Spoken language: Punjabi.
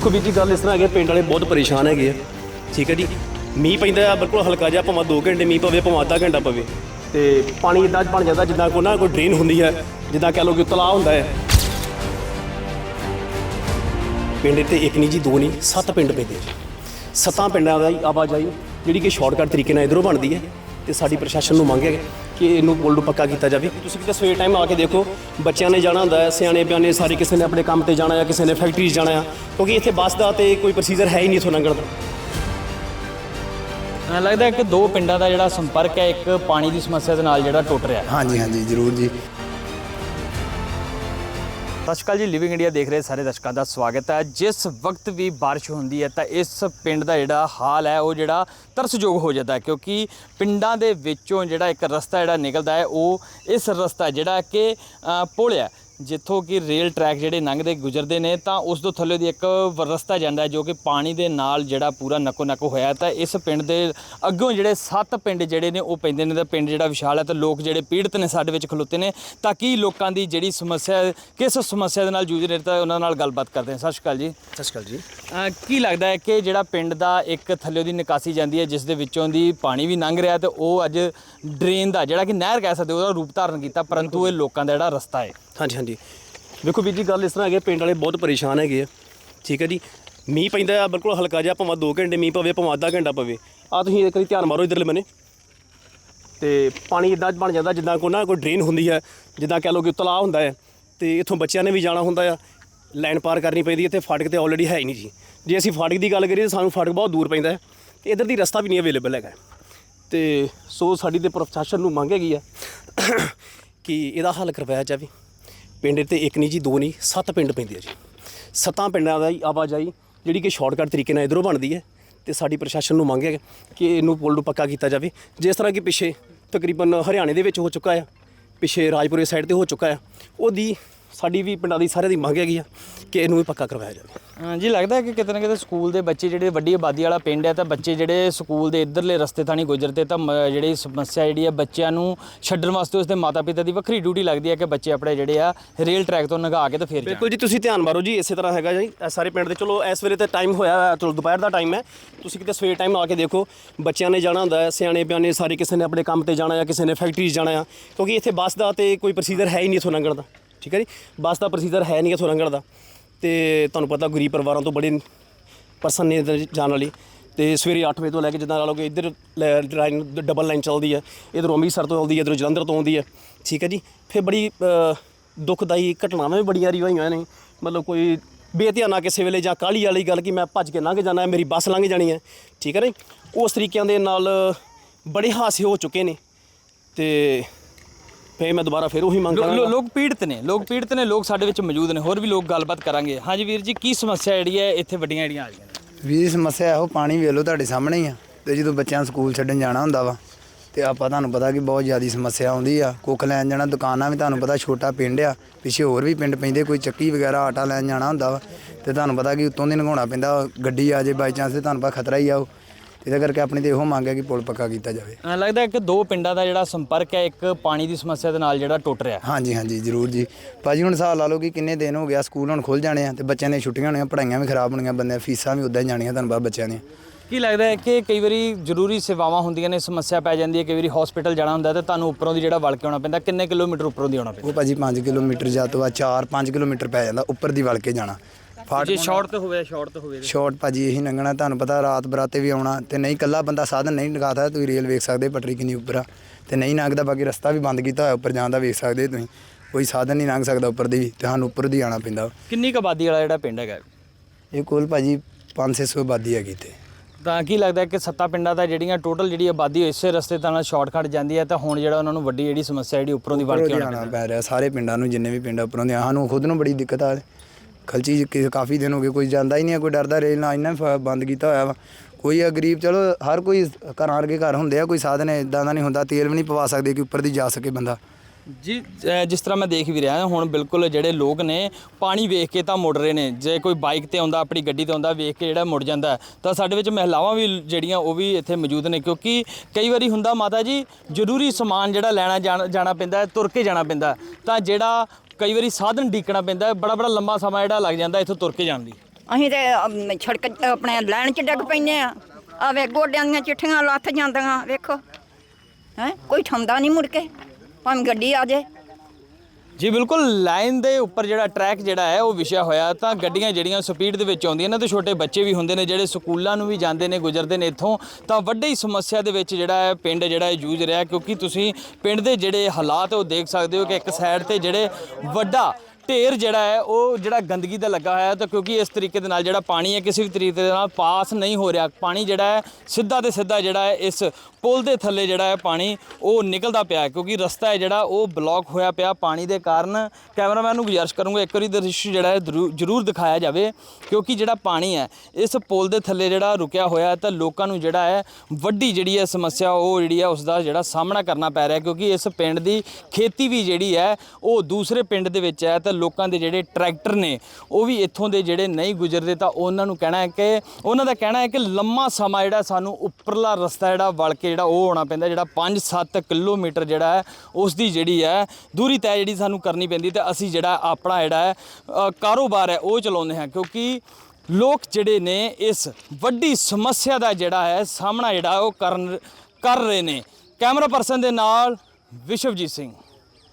ਦੇਖੋ ਵੀਰ ਜੀ ਗੱਲ ਇਸ ਤਰ੍ਹਾਂ ਹੈਗੀ ਹੈ, ਪਿੰਡ ਵਾਲੇ ਬਹੁਤ ਪਰੇਸ਼ਾਨ ਹੈਗੇ ਆ। ਠੀਕ ਹੈ ਜੀ। ਮੀਂਹ ਪੈਂਦਾ ਆ ਬਿਲਕੁਲ ਹਲਕਾ ਜਿਹਾ ਭਾਵੇਂ 2 ਘੰਟੇ ਮੀਂਹ ਪਵੇ ਭਾਵੇਂ ਅੱਧਾ ਘੰਟਾ ਪਵੇ। ਤੇ ਪਾਣੀ ਇਦਾਂ ਬਣ ਜਾਂਦਾ ਜਿੱਦਾਂ ਕੋਈ ਨਾ ਕੋਈ ਡਰੇਨ ਹੁੰਦੀ ਹੈ ਜਿੱਦਾਂ ਕਹਿ ਲਓ ਕਿ ਤਲਾਅ ਹੁੰਦਾ ਹੈ ਪਿੰਡ ਇੱਥੇ ਇੱਕ ਨਹੀਂ ਜੀ ਦੋ ਨਹੀਂ ਸੱਤ ਪਿੰਡ ਪੈਂਦੇ ਜੀ ਸੱਤਾਂ ਪਿੰਡਾਂ ਦਾ ਹੀ ਆਵਾਜਾਈ ਜਿਹੜੀ ਕਿ ਸ਼ਾਰਟਕਟ ਤਰੀਕੇ ਨਾਲ ਇਧਰੋਂ ਬਣਦੀ ਹੈ ਤੇ ਸਾਡੀ ਪ੍ਰਸ਼ਾਸਨ ਨੂੰ ਮੰਗ ਹੈ ਕਿ ਇਹਨੂੰ ਪੁਲ ਨੂੰ ਪੱਕਾ ਕੀਤਾ ਜਾਵੇ। ਤੁਸੀਂ ਕਿਤੇ ਸਵੇਰ ਟਾਈਮ ਆ ਕੇ ਦੇਖੋ ਬੱਚਿਆਂ ਨੇ ਜਾਣਾ ਹੁੰਦਾ ਹੈ ਸਿਆਣੇ ਬਿਆਣੇ ਸਾਰੇ ਕਿਸੇ ਨੇ ਆਪਣੇ ਕੰਮ ਤੇ ਜਾਣਾ ਹੈ ਕਿਸੇ ਨੇ ਫੈਕਟਰੀ 'ਚ ਜਾਣਾ ਹੈ ਕਿਉਂਕਿ ਇੱਥੇ ਬੱਸ ਦਾ ਤੇ ਕੋਈ ਪ੍ਰੋਸੀਜਰ ਹੈ ਹੀ ਨਹੀਂ ਇੱਥੋਂ ਲੰਘਣ ਦਾ। ਮੈਨੂੰ ਲੱਗਦਾ ਹੈ ਕਿ ਦੋ ਪਿੰਡਾਂ ਦਾ ਜਿਹੜਾ ਸੰਪਰਕ ਹੈ ਇੱਕ ਪਾਣੀ ਦੀ ਸਮੱਸਿਆ ਦੇ ਨਾਲ ਜਿਹੜਾ ਟੁੱਟ ਰਿਹਾ ਹੈ। ਹਾਂਜੀ ਹਾਂਜੀ ਜ਼ਰੂਰ ਜੀ। ਸਤਿ ਸ਼੍ਰੀ ਅਕਾਲ ਜੀ ਲਿਵਿੰਗ ਇੰਡੀਆ ਦੇਖ ਰਹੇ ਸਾਰੇ ਦਰਸ਼ਕਾਂ ਦਾ ਸਵਾਗਤ ਹੈ। ਜਿਸ ਵਕਤ ਵੀ ਬਾਰਿਸ਼ ਹੁੰਦੀ ਹੈ ਤਾਂ ਇਸ ਪਿੰਡ ਦਾ ਜਿਹੜਾ ਹਾਲ ਹੈ ਉਹ ਜਿਹੜਾ ਤਰਸਯੋਗ ਹੋ ਜਾਂਦਾ ਹੈ ਕਿਉਂਕਿ ਪਿੰਡਾਂ ਦੇ ਵਿੱਚੋਂ ਜਿਹੜਾ ਇੱਕ ਰਸਤਾ ਜਿਹੜਾ ਨਿਕਲਦਾ ਹੈ ਉਹ ਇਸ ਰਸਤਾ ਜਿਹੜਾ ਕਿ ਅ, ਪੁਲ ਹੈ। ਜਿੱਥੋਂ ਕਿ ਰੇਲ ਟਰੈਕ ਜਿਹੜੇ ਲੰਘਦੇ ਗੁਜ਼ਰਦੇ ਨੇ ਤਾਂ ਉਸ ਤੋਂ ਥੱਲੇ ਦੀ ਇੱਕ ਰਸਤਾ ਜਾਂਦਾ ਜੋ ਕਿ ਪਾਣੀ ਦੇ ਨਾਲ ਜਿਹੜਾ ਪੂਰਾ ਨੱਕੋ ਨੱਕ ਹੋਇਆ। ਤਾਂ ਇਸ ਪਿੰਡ ਦੇ ਅੱਗੋਂ ਜਿਹੜੇ ਸੱਤ ਪਿੰਡ ਜਿਹੜੇ ਨੇ ਉਹ ਪੈਂਦੇ ਨੇ। ਤਾਂ ਪਿੰਡ ਜਿਹੜਾ ਵਿਸ਼ਾਲ ਹੈ ਤਾਂ ਲੋਕ ਜਿਹੜੇ ਪੀੜਤ ਨੇ ਸਾਡੇ ਵਿੱਚ ਖਲੋਤੇ ਨੇ ਤਾਂ ਕੀ ਲੋਕਾਂ ਦੀ ਜਿਹੜੀ ਸਮੱਸਿਆ ਕਿਸ ਸਮੱਸਿਆ ਦੇ ਨਾਲ ਜੂਝ ਰਹੇ ਤਾਂ ਉਹਨਾਂ ਨਾਲ ਗੱਲਬਾਤ ਕਰਦੇ ਹਾਂ। ਸਤਿ ਸ਼੍ਰੀ ਅਕਾਲ ਜੀ। ਸਤਿ ਸ਼੍ਰੀ ਅਕਾਲ ਜੀ। ਕੀ ਲੱਗਦਾ ਹੈ ਕਿ ਜਿਹੜਾ ਪਿੰਡ ਦਾ ਇੱਕ ਥੱਲੇ ਦੀ ਨਿਕਾਸੀ ਜਾਂਦੀ ਹੈ ਜਿਸ ਦੇ ਵਿੱਚੋਂ ਦੀ ਪਾਣੀ ਵੀ ਲੰਘ ਰਿਹਾ ਤੇ ਉਹ ਅੱਜ ਡਰੇਨ ਦਾ ਜਿਹੜਾ ਕਿ ਨਹਿਰ ਕਹਿ ਸਕਦੇ ਉਹਦਾ ਰੂਪ ਧਾਰਨ ਕੀਤਾ ਪਰੰਤੂ ਇਹ ਲੋਕਾਂ ਦਾ ਜਿਹੜਾ ਰਸਤਾ ਹੈ। ਹਾਂਜੀ ਹਾਂਜੀ। ਵੇਖੋ ਵੀਰ ਜੀ ਗੱਲ ਇਸ ਤਰ੍ਹਾਂ ਹੈਗੀ ਹੈ, ਪਿੰਡ ਵਾਲੇ ਬਹੁਤ ਪਰੇਸ਼ਾਨ ਹੈਗੇ ਆ। ਠੀਕ ਹੈ ਜੀ। ਮੀਂਹ ਪੈਂਦਾ ਆ ਬਿਲਕੁਲ ਹਲਕਾ ਜਿਹਾ ਭਾਵੇਂ 2 ਘੰਟੇ ਮੀਂਹ ਪਵੇ ਭਾਵੇਂ ਅੱਧਾ ਘੰਟਾ ਪਵੇ। ਆ ਤੁਸੀਂ ਇੱਕ ਵਾਰੀ ਧਿਆਨ ਮਾਰੋ ਇਧਰਲੇ ਬੰਨੇ। ਤੇ ਪਾਣੀ ਇਦਾਂ ਬਣ ਜਾਂਦਾ ਜਿੱਦਾਂ ਕੋਈ ਨਾ ਕੋਈ ਡਰੇਨ ਹੁੰਦੀ ਹੈ ਜਿੱਦਾਂ ਕਹਿ ਲਓ ਕਿ ਤਲਾਅ ਹੁੰਦਾ ਹੈ ਤੇ ਇੱਥੋਂ ਬੱਚਿਆਂ ਨੇ ਵੀ ਜਾਣਾ ਹੁੰਦਾ ਆ। ਲਾਈਨ ਪਾਰ ਕਰਨੀ ਪੈਂਦੀ ਹੈ ਤੇ ਫਾਟਕ ਤੇ ਆਲਰੇਡੀ ਹੈ ਹੀ ਨਹੀਂ ਜੀ। ਜੇ ਅਸੀਂ ਫਾਟਕ ਦੀ ਗੱਲ ਕਰੀਏ ਤਾਂ ਸਾਨੂੰ ਫਾਟਕ ਬਹੁਤ ਦੂਰ ਪੈਂਦਾ ਹੈ ਤੇ ਇਧਰ ਦੀ ਰਸਤਾ ਵੀ ਨਹੀਂ ਅਵੇਲੇਬਲ ਹੈਗਾ। ਤੇ ਸੋ ਸਾਡੀ ਤੇ ਪ੍ਰਸ਼ਾਸਨ ਨੂੰ ਮੰਗ ਹੈਗੀ ਆ ਕਿ ਇਹਦਾ ਹੱਲ ਕਰਵਾਇਆ ਜਾਵੇ। ਪਿੰਡ ਤੇ ਇੱਕ ਨਹੀਂ ਜੀ, ਦੋ ਨਹੀਂ, ਸੱਤ ਪਿੰਡ ਪੈਂਦੇ ਆ ਜੀ। ਸੱਤਾਂ ਪਿੰਡਾਂ ਦਾ ਹੀ ਆਵਾਜਾਈ ਜਿਹੜੀ ਕਿ ਸ਼ਾਰਟਕਟ ਤਰੀਕੇ ਨਾਲ ਇਧਰੋਂ ਬਣਦੀ ਹੈ ਤੇ ਸਾਡੀ ਪ੍ਰਸ਼ਾਸਨ ਨੂੰ ਮੰਗ ਹੈ ਕਿ ਇਹਨੂੰ ਪੁਲ ਨੂੰ ਪੱਕਾ ਕੀਤਾ ਜਾਵੇ। ਜਿਸ ਤਰ੍ਹਾਂ ਕਿ ਪਿੱਛੇ ਤਕਰੀਬਨ ਹਰਿਆਣੇ ਦੇ ਵਿੱਚ ਹੋ ਚੁੱਕਾ ਆ, ਪਿੱਛੇ ਰਾਜਪੁਰੇ ਸਾਈਡ ਤੇ ਹੋ ਚੁੱਕਾ ਆ, ਉਹਦੀ ਸਾਡੀ ਵੀ ਪਿੰਡਾਂ ਦੀ ਸਾਰਿਆਂ ਦੀ ਮੰਗ ਹੈਗੀ ਆ ਕਿ ਇਹਨੂੰ ਵੀ ਪੱਕਾ ਕਰਵਾਇਆ ਜਾਵੇ। ਜੀ ਲੱਗਦਾ ਹੈ ਕਿ ਕਿਤੇ ਨਾ ਕਿਤੇ ਸਕੂਲ ਦੇ ਬੱਚੇ ਜਿਹੜੇ ਵੱਡੀ ਆਬਾਦੀ ਵਾਲਾ ਪਿੰਡ ਹੈ ਤਾਂ ਬੱਚੇ ਜਿਹੜੇ ਸਕੂਲ ਦੇ ਇਧਰਲੇ ਰਸਤੇ ਥਾਣੀ ਗੁਜ਼ਰਦੇ ਤਾਂ ਮ- ਜਿਹੜੀ ਸਮੱਸਿਆ ਜਿਹੜੀ ਹੈ ਬੱਚਿਆਂ ਨੂੰ ਛੱਡਣ ਵਾਸਤੇ ਉਸਦੇ ਮਾਤਾ-ਪਿਤਾ ਦੀ ਵੱਖਰੀ ਡਿਊਟੀ ਲੱਗਦੀ ਹੈ ਕਿ ਬੱਚੇ ਆਪਣੇ ਜਿਹੜੇ ਆ ਰੇਲ ਟਰੈਕ ਤੋਂ ਨਗਾ ਕੇ ਤੇ ਫੇਰ ਜਾਣ। ਬਿਲਕੁਲ ਜੀ ਤੁਸੀਂ ਧਿਆਨ ਮਾਰੋ ਜੀ ਇਸੇ ਤਰ੍ਹਾਂ ਹੈਗਾ ਜੀ ਇਹ ਸਾਰੇ ਪਿੰਡ ਦੇ। ਚਲੋ ਇਸ ਵੇਲੇ ਤਾਂ ਟਾਈਮ ਹੋਇਆ ਹੋਇਆ, ਚਲੋ ਦੁਪਹਿਰ ਦਾ ਟਾਈਮ ਹੈ। ਤੁਸੀਂ ਕਿਤੇ ਸਵੇਰ ਟਾਈਮ ਆ ਕੇ ਦੇਖੋ ਬੱਚਿਆਂ ਨੇ ਜਾਣਾ ਹੁੰਦਾ ਹੈ ਸਿਆਣੇ ਬਿਆਣੇ ਸਾਰੇ ਕਿਸੇ ਨੇ ਆਪਣੇ ਕੰਮ ਤੇ ਜਾਣਾ ਆ ਕਿਸੇ ਨੇ ਫੈਕਟਰੀ 'ਚ ਜਾਣਾ ਆ ਕਿਉਂਕਿ ਇੱਥੇ ਬੱਸ ਦਾ ਤੇ ਕੋਈ ਪ੍ਰੋਸੀਜਰ ਹੈ ਹੀ ਨਹੀਂ ਇੱਥੋਂ ਲੰਘਣ ਦਾ। ਠੀਕ ਹੈ ਜੀ? ਬੱਸ ਦਾ ਪ੍ਰੋਸੀਜਰ ਹੈ ਨਹੀਂ ਇੱਥੋਂ ਲੰਘਣ ਦਾ। ਤੇ ਤੁਹਾਨੂੰ ਪਤਾ ਗਰੀਬ ਪਰਿਵਾਰਾਂ ਤੋਂ ਬੜੇ ਪਰਸਨ ਨੇ ਇੱਧਰ ਜਾਣ ਵਾਲੀ। ਤੇ ਸਵੇਰੇ 8 ਵਜੇ ਤੋਂ ਲੈ ਕੇ ਜਿੱਦਾਂ ਲਾ ਲਓ ਕਿ ਇੱਧਰ ਲਾਈਨ ਡਬਲ ਲਾਈਨ ਚੱਲਦੀ ਹੈ। ਇਧਰੋਂ ਅੰਮ੍ਰਿਤਸਰ ਤੋਂ ਆਉਂਦੀ ਹੈ ਇਧਰੋਂ ਜਲੰਧਰ ਤੋਂ ਆਉਂਦੀ ਹੈ। ਠੀਕ ਹੈ ਜੀ? ਫਿਰ ਬੜੀ ਅ, ਦੁਖਦਾਈ ਘਟਨਾਵਾਂ ਵੀ ਬੜੀਆਂ ਰਹੀ ਹੋਈਆਂ ਨੇ। ਮਤਲਬ ਕੋਈ ਬੇਧਿਆਨਾ ਕਿਸੇ ਵੇਲੇ ਜਾਂ ਕਾਹਲੀ ਵਾਲੀ ਗੱਲ ਕਿ ਮੈਂ ਭੱਜ ਕੇ ਲੰਘ ਜਾਣਾ ਹੈ ਮੇਰੀ ਬੱਸ ਲੰਘ ਜਾਣੀ ਹੈ। ਠੀਕ ਹੈ ਨਾ ਉਸ ਤਰੀਕਿਆਂ ਦੇ ਨਾਲ ਬੜੇ ਹਾਸੇ ਹੋ ਚੁੱਕੇ ਨੇ। ਤੇ ਫੇਰ ਮੈਂ ਦੁਬਾਰਾ ਫਿਰ ਉਹੀ ਮੰਗ ਲੋ- ਕਰਾਂਗਾ। ਲੋਕ ਪੀੜਤ ਨੇ ਲੋਕ ਪੀੜਤ ਨੇ ਲੋਕ ਸਾਡੇ ਵਿੱਚ ਮੌਜੂਦ ਨੇ ਹੋਰ ਵੀ ਲੋਕ ਗੱਲਬਾਤ ਕਰਾਂਗੇ। ਹਾਂਜੀ ਵੀਰ ਜੀ ਕੀ ਸਮੱਸਿਆ ਜਿਹੜੀ ਹੈ ਇੱਥੇ ਵੱਡੀਆਂ ਜਿਹੜੀਆਂ ਆ ਰਹੀਆਂ ਨੇ? ਵੀ ਸਮੱਸਿਆ ਇਹੋ ਪਾਣੀ ਵੇਖ ਲਓ ਤੁਹਾਡੇ ਸਾਹਮਣੇ ਹੀ ਆ। ਤੇ ਜਦੋਂ ਬੱਚਿਆਂ ਨੂੰ ਸਕੂਲ ਛੱਡਣ ਜਾਣਾ ਹੁੰਦਾ ਵਾ ਤੇ ਆਪਾਂ ਤੁਹਾਨੂੰ ਪਤਾ ਕਿ ਬਹੁਤ ਜ਼ਿਆਦੀ ਸਮੱਸਿਆ ਆਉਂਦੀ ਆ। ਕੁੱਖ ਲੈਣ ਜਾਣਾ ਦੁਕਾਨਾਂ ਵੀ ਤੁਹਾਨੂੰ ਪਤਾ ਛੋਟਾ ਪਿੰਡ ਆ। ਪਿੱਛੇ ਹੋਰ ਵੀ ਪਿੰਡ ਪੈਂਦੇ ਕੋਈ ਚੱਕੀ ਵਗੈਰਾ ਆਟਾ ਲੈਣ ਜਾਣਾ ਹੁੰਦਾ ਵਾ। ਤੇ ਤੁਹਾਨੂੰ ਪਤਾ ਕਿ ਉੱਤੋਂ ਦੀ ਲੰਘਾਉਣਾ ਪੈਂਦਾ ਗੱਡੀ ਆ ਜੇ ਬਾਈ ਚਾਂਸ ਤੇ ਤੁਹਾਨੂੰ ਪਤਾ ਖਤਰਾ ਹੀ ਆ ਉਹ। ਇਹਦੇ ਕਰਕੇ ਆਪਣੀ ਤੇ ਇਹੋ ਮੰਗ ਹੈ ਕਿ ਪੁਲ ਪੱਕਾ ਕੀਤਾ ਜਾਵੇ। ਅਹ ਲੱਗਦਾ ਕਿ ਦੋ ਪਿੰਡਾਂ ਦਾ ਜਿਹੜਾ ਸੰਪਰਕ ਹੈ ਇੱਕ ਪਾਣੀ ਦੀ ਸਮੱਸਿਆ ਦੇ ਨਾਲ ਜਿਹੜਾ ਟੁੱਟ ਰਿਹਾ। ਹਾਂਜੀ ਹਾਂਜੀ ਜ਼ਰੂਰ ਜੀ। ਭਾਜੀ ਹੁਣ ਹਿਸਾਬ ਲਾ ਲਓ ਕਿ ਕਿੰਨੇ ਦਿਨ ਹੋ ਗਿਆ ਸਕੂਲ ਹੁਣ ਖੁੱਲ ਜਾਣੇ ਆ ਤੇ ਬੱਚਿਆਂ ਦੀਆਂ ਛੁੱਟੀਆਂ ਹੋਣੀਆਂ ਪੜ੍ਹਾਈਆਂ ਵੀ ਖਰਾਬ ਹੋਣੀਆਂ ਬੰਦੇ ਫੀਸਾਂ ਵੀ ਉਦਾਂ ਹੀ ਜਾਣੀਆਂ ਤੁਹਾਨੂੰ ਪਤਾ ਬੱਚਿਆਂ ਦੀਆਂ। ਕੀ ਲੱਗਦਾ ਹੈ ਕਿ ਕਈ ਵਾਰੀ ਜ਼ਰੂਰੀ ਸੇਵਾਵਾਂ ਹੁੰਦੀਆਂ ਨੇ ਸਮੱਸਿਆ ਪੈ ਜਾਂਦੀ ਹੈ ਕਈ ਵਾਰੀ ਹਸਪੀਟਲ ਜਾਣਾ ਹੁੰਦਾ ਤੇ ਤੁਹਾਨੂੰ ਉੱਪਰੋਂ ਦੀ ਜਿਹੜਾ ਵਲ ਕੇ ਆਉਣਾ ਪੈਂਦਾ ਕਿੰਨੇ ਕਿਲੋਮੀਟਰ ਉੱਪਰੋਂ ਦੀ ਆਉਣਾ ਪੈਂਦਾ? ਉਹ ਭਾਜੀ 5 ਕਿਲੋਮੀਟਰ ਜਾਂ ਤੋਂ ਬਾਅਦ 4-5 ਕਿਲੋਮੀਟਰ ਪੈ ਜਾਂਦਾ ਉੱਪਰ ਦੀ ਵਲ ਕੇ ਜਾਣਾ। ਫਾਟ ਜੇ ਸ਼ਾਰਟ ਤੇ ਹੋਵੇ ਸ਼ਾਰਟ ਤੇ ਹੋਵੇ ਸ਼ਾਰਟ ਭਾਜੀ ਇਹੀ ਲੰਘਣਾ ਤੁਹਾਨੂੰ ਪਤਾ ਰਾਤ ਬਰਾਤੇ ਵੀ ਆਉਣਾ ਤੇ ਨਹੀਂ ਇਕੱਲਾ ਬੰਦਾ ਸਾਧਨ ਨਹੀਂ ਲਗਾਤਾ ਤੁਸੀਂ ਰੇਲ ਵੇਖ ਸਕਦੇ ਪਟਰੀ ਕਿੰਨੀ ਉੱਪਰ ਆ। ਤੇ ਨਹੀਂ ਲੰਘਦਾ ਬਾਕੀ ਰਸਤਾ ਵੀ ਬੰਦ ਕੀਤਾ ਹੋਇਆ ਉੱਪਰ ਜਾਣ ਦਾ ਵੇਖ ਸਕਦੇ ਤੁਸੀਂ। ਕੋਈ ਸਾਧਨ ਨਹੀਂ ਲੰਘ ਸਕਦਾ ਉੱਪਰ ਦੀ ਤੇ ਸਾਨੂੰ ਉੱਪਰ ਦੀ ਆਣਾ ਪੈਂਦਾ। ਕਿੰਨੀ ਕੁ ਆਬਾਦੀ ਵਾਲਾ ਜਿਹੜਾ ਪਿੰਡ ਹੈਗਾ? ਇਹ ਕੋਲ ਭਾਜੀ 500 ਆਬਾਦੀ ਹੈਗੀ ਤੇ ਤਾਂ ਕੀ ਲੱਗਦਾ ਕਿ ਸੱਤਾ ਪਿੰਡਾਂ ਦਾ ਜਿਹੜੀਆਂ ਟੋਟਲ ਜਿਹੜੀ ਆਬਾਦੀ ਇਸੇ ਰਸਤੇ ਤਾਂ ਨਾਲ ਸ਼ਾਰਟਕਟ ਜਾਂਦੀ ਹੈ ਤਾਂ ਹੁਣ ਜਿਹੜਾ ਉਹਨਾਂ ਨੂੰ ਵੱਡੀ ਜਿਹੜੀ ਸਮੱਸਿਆ ਜਿਹੜੀ ਉੱਪਰੋਂ ਦੀ ਵਲ ਕੇ ਆਉਣਾ ਪੈ ਰਿਹਾ ਸਾਰੇ ਪਿੰਡਾਂ ਨੂੰ ਜਿੰਨੇ ਵੀ ਪਿੰਡ ਉੱਪਰੋਂ ਦੇ ਸਾਨੂੰ ਖੁਦ ਨੂੰ ਬੜੀ ਦਿੱਕਤ ਆ। ਖਲਚੀ ਕਿ ਕਾਫੀ ਦਿਨ ਹੋ ਗਏ ਕੋਈ ਜਾਂਦਾ ਹੀ ਨਹੀਂ ਹੈ, ਕੋਈ ਡਰਦਾ ਰੇਲ ਨਾਲ ਇੰਨਾ ਫ- ਬੰਦ ਕੀਤਾ ਹੋਇਆ ਵਾ। ਕੋਈ ਆ ਗਰੀਬ ਚਲੋ ਹਰ ਕੋਈ ਘਰਾਂ ਵਰਗੇ ਘਰ ਹੁੰਦੇ ਆ ਕੋਈ ਸਾਧਨ ਇਦਾਂ ਦਾ ਨਹੀਂ ਹੁੰਦਾ ਤੇਲ ਵੀ ਨਹੀਂ ਪਵਾ ਸਕਦੇ ਕਿ ਉੱਪਰ ਦੀ ਜਾ ਸਕੇ ਬੰਦਾ। ਜੀ ਅਹ ਜਿਸ ਤਰ੍ਹਾਂ ਮੈਂ ਦੇਖ ਵੀ ਰਿਹਾ ਹੁਣ ਬਿਲਕੁਲ ਜਿਹੜੇ ਲੋਕ ਨੇ ਪਾਣੀ ਵੇਖ ਕੇ ਤਾਂ ਮੁੜ ਰਹੇ ਨੇ। ਜੇ ਕੋਈ ਬਾਈਕ ਤੇ ਆਉਂਦਾ ਆਪਣੀ ਗੱਡੀ ਤੇ ਆਉਂਦਾ ਵੇਖ ਕੇ ਜਿਹੜਾ ਮੁੜ ਜਾਂਦਾ ਹੈ, ਤਾਂ ਸਾਡੇ ਵਿੱਚ ਮਹਿਲਾਵਾਂ ਵੀ ਜਿਹੜੀਆਂ ਉਹ ਵੀ ਇੱਥੇ ਮੌਜੂਦ ਨੇ। ਕਿਉਂਕਿ ਕਈ ਵਾਰੀ ਹੁੰਦਾ ਮਾਤਾ ਜੀ ਜ਼ਰੂਰੀ ਸਮਾਨ ਜਿਹੜਾ ਲੈਣਾ ਜਾਣਾ- ਜਾਣਾ ਪੈਂਦਾ ਹੈ, ਤੁਰ ਕੇ ਜਾਣਾ ਪੈਂਦਾ ਹੈ। ਤਾਂ ਜਿਹੜਾ ਕਈ ਵਾਰੀ ਸਾਧਨ ਡੀਕਣਾ ਪੈਂਦਾ ਹੈ, ਬੜਾ ਬੜਾ ਲੰਮਾ ਸਮਾਂ ਜਿਹੜਾ ਲੱਗ ਜਾਂਦਾ ਇੱਥੋਂ ਤੁਰ ਕੇ ਜਾਣ ਦੀ। ਅਸੀਂ ਤੇ ਅਮ, ਸੜਕ ਆਪਣੇ ਲੈਣ ਚ ਡਿੱਗ ਪੈਨੇ ਆ। ਆ ਵੇ ਗੋਡਿਆਂ ਦੀਆਂ ਚਿੱਠੀਆਂ ਲੱਥ ਜਾਂਦੀਆਂ ਵੇਖੋ। ਹੈ ਕੋਈ ਠੰਦਾ ਨਹੀਂ ਮੁੜ ਕੇ। ਭਾਵੇਂ ਗੱਡੀ ਆ ਜੇ ਜੀ ਬਿਲਕੁਲ, ਲਾਈਨ ਦੇ ਉੱਪਰ ਜਿਹੜਾ ਟਰੈਕ ਜਿਹੜਾ ਹੈ, ਉਹ ਵਿਛਿਆ ਹੋਇਆ, ਤਾਂ ਗੱਡੀਆਂ ਜਿਹੜੀਆਂ ਸਪੀਡ ਦੇ ਵਿੱਚ ਆਉਂਦੀਆਂ ਨੇ, ਤੇ ਛੋਟੇ ਬੱਚੇ ਵੀ ਹੁੰਦੇ ਨੇ, ਜਿਹੜੇ ਸਕੂਲਾਂ ਨੂੰ ਵੀ ਜਾਂਦੇ ਨੇ, ਗੁਜ਼ਰਦੇ ਨੇ ਇੱਥੋਂ, ਤਾਂ ਵੱਡੀ ਸਮੱਸਿਆ ਦੇ ਵਿੱਚ ਜਿਹੜਾ ਹੈ, ਪਿੰਡ ਜਿਹੜਾ ਹੈ ਜੂਝ ਰਿਹਾ, ਕਿਉਂਕਿ ਤੁਸੀਂ ਪਿੰਡ ਦੇ ਜਿਹੜੇ ਹਾਲਾਤ, ਉਹ ਦੇਖ ਸਕਦੇ ਹੋ ਕਿ ਇੱਕ ਸਾਈਡ ਤੇ ਜਿਹੜੇ ਵੱਡਾ ਢੇਰ ਜਿਹੜਾ ਹੈ, ਉਹ ਜਿਹੜਾ ਗੰਦਗੀ ਦਾ ਲੱਗਾ ਹੋਇਆ ਤਾਂ ਕਿਉਂਕਿ ਇਸ ਤਰੀਕੇ ਦੇ ਨਾਲ ਜਿਹੜਾ ਪਾਣੀ ਹੈ, ਕਿਸੇ ਵੀ ਤਰੀਕੇ ਦੇ ਨਾਲ ਪਾਸ ਨਹੀਂ ਹੋ ਰਿਹਾ। ਪਾਣੀ ਜਿਹੜਾ ਹੈ, ਸਿੱਧਾ ਤੇ ਸਿੱਧਾ ਜਿਹੜਾ ਹੈ, ਇਸ ਪੁਲ ਦੇ ਥੱਲੇ ਜਿਹੜਾ ਹੈ ਪਾਣੀ, ਉਹ ਨਿਕਲਦਾ ਪਿਆ ਕਿਉਂਕਿ ਰਸਤਾ ਹੈ ਜਿਹੜਾ, ਉਹ ਬਲੌਕ ਹੋਇਆ ਪਿਆ ਪਾਣੀ ਦੇ ਕਾਰਨ। ਕੈਮਰਾਮੈਨ ਨੂੰ ਗੁਜ਼ਾਰਿਸ਼ ਕਰੂੰਗਾ, ਇੱਕ ਵਾਰੀ ਦ੍ਰਿਸ਼ ਜਿਹੜਾ ਹੈ, ਜ਼ਰੂ- ਜ਼ਰੂਰ ਦਿਖਾਇਆ ਜਾਵੇ, ਕਿਉਂਕਿ ਜਿਹੜਾ ਪਾਣੀ ਹੈ, ਇਸ ਪੁਲ ਦੇ ਥੱਲੇ ਜਿਹੜਾ ਰੁਕਿਆ ਹੋਇਆ ਤਾਂ ਲੋਕਾਂ ਨੂੰ ਜਿਹੜਾ ਹੈ, ਵੱਡੀ ਜਿਹੜੀ ਹੈ ਸਮੱਸਿਆ, ਉਹ ਜਿਹੜੀ ਹੈ ਉਸ ਦਾ ਜਿਹੜਾ ਸਾਹਮਣਾ ਕਰਨਾ ਪੈ ਰਿਹਾ ਕਿਉਂਕਿ ਇਸ ਪਿੰਡ ਦੀ ਖੇਤੀ ਵੀ ਜਿਹੜੀ ਹੈ, ਉਹ ਦੂਸਰੇ ਪਿੰਡ ਦੇ ਵਿੱਚ ਹੈ, ਤਾਂ ਲੋਕਾਂ ਦੇ ਜਿਹੜੇ ਟਰੈਕਟਰ ਨੇ, ਉਹ ਵੀ ਇੱਥੋਂ ਦੇ ਜਿਹੜੇ ਨਹੀਂ ਗੁਜ਼ਰਦੇ ਤਾਂ ਉਹਨਾਂ ਨੂੰ ਕਹਿਣਾ ਹੈ ਕਿ ਉਹਨਾਂ ਦਾ ਕਹਿਣਾ ਹੈ ਕਿ ਲੰਮਾ ਸਮਾਂ ਜਿਹੜਾ ਸਾਨੂੰ ਉੱਪਰਲਾ ਰਸਤਾ ਜਿਹੜਾ ਵਲ ਕੇ ਜਿਹੜਾ ਉਹ ਹੋਣਾ ਪੈਂਦਾ, ਜਿਹੜਾ 5-7 ਕਿਲੋਮੀਟਰ ਜਿਹੜਾ ਹੈ ਉਸ ਦੀ ਜਿਹੜੀ ਹੈ ਦੂਰੀ ਤੈਅ ਜਿਹੜੀ ਸਾਨੂੰ ਕਰਨੀ ਪੈਂਦੀ ਤੇ ਅਸੀਂ ਜਿਹੜਾ ਆਪਣਾ ਜਿਹੜਾ ਹੈ ਕਾਰੋਬਾਰ ਹੈ ਉਹ ਚਲਾਉਂਦੇ ਹਾਂ ਕਿਉਂਕਿ ਲੋਕ ਜਿਹੜੇ ਨੇ ਇਸ ਵੱਡੀ ਸਮੱਸਿਆ ਦਾ ਜਿਹੜਾ ਹੈ ਸਾਹਮਣਾ ਜਿਹੜਾ ਉਹ ਕਰਨ, ਕਰ ਰਹੇ ਨੇ। ਕੈਮਰਾ ਪਰਸਨ ਦੇ ਨਾਲ ਵਿਸ਼ਵਜੀਤ ਸਿੰਘ।